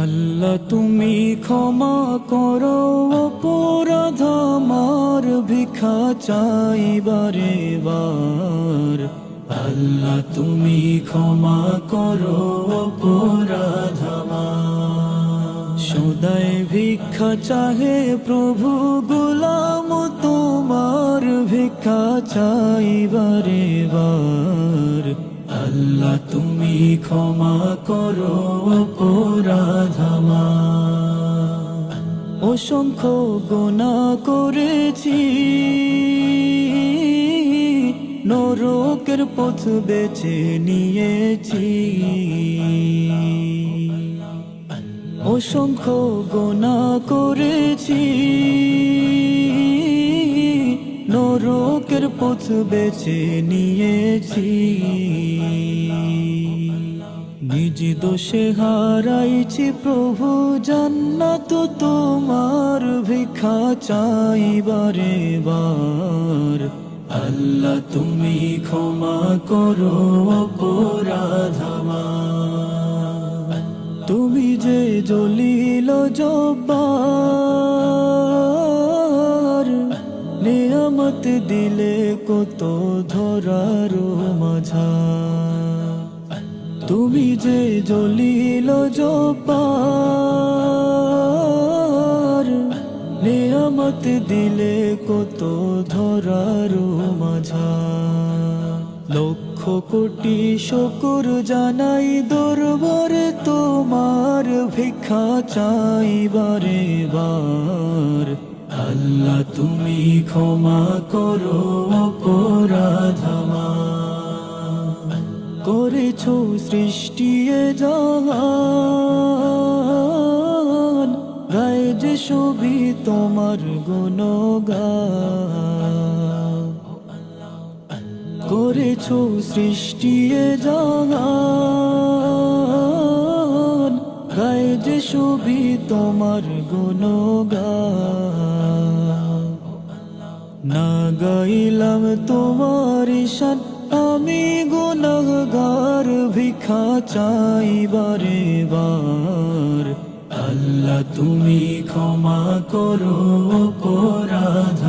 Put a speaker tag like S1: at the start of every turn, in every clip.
S1: আল্লাহ, তুমি ক্ষমা করো, অপরাধ আমার ভিক্ষা চাই বারে আল্লাহ, তুমি ক্ষমা করো, অপরাধ সদায় ভিক্ষা চাহে প্রভু, গোলাম তোমার ভিক্ষা চাই বারে বার আল্লাহ, তুমি ক্ষমা করো অপরাধ। অসংখ্য গোনা করেছি, নরকের পথ বেছে নিয়েছি অসংখ্য গোনা করেছি, নরকের পথ বেছে নিয়েছি নিজ দোষে হারাইছি প্রভু, জান্নাত তোমার ভিক্ষা চাই বারে আল্লাহ তুমি ক্ষমা করো অপরাধ আমার। তুমি যে জলিল জব্বার, নিয়ামত দিলে কত ধরার মাঝা তুমি যে জব্বার নিয়ামত দিলে কত ধরার মাঝা লক্ষ কোটি শকুর জানাই দরবারে, তোমার ভিক্ষা চাই বারে আল্লাহ তুমি ক্ষমা করো অপরাধ করেছ সৃষ্টি এ জাহান গায়ে যে ছবি তোমার গুণগান। করেছ সৃষ্টি জাহান গায়ে যে ছবি তোমার গুণগান। না গাইলাম তোমার ঈশান আমি গুনহগার ভিক্ষা চাই বারে বার আল্লাহ, তুমি ক্ষমা করো অপরাধ।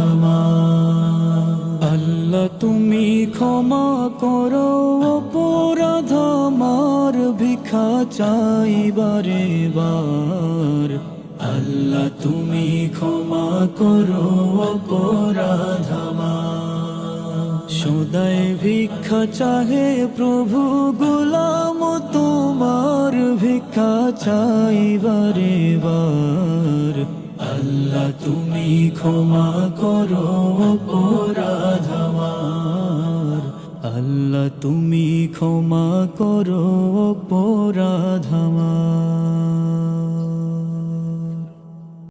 S1: আল্লাহ, তুমি ক্ষমা করো অপরাধ আমার ভিক্ষা চাই বারে বার আল্লাহ, তুমি ক্ষমা করো অপরাধ আমার। সদায় ভিক্ষা চাহে প্রভু গোলাম, তোমার ভিক্ষা চাই বারে আল্লাহ, তুমি ক্ষমা করো অপরাধ। আল্লাহ, তুমি ক্ষমা করো অপরাধ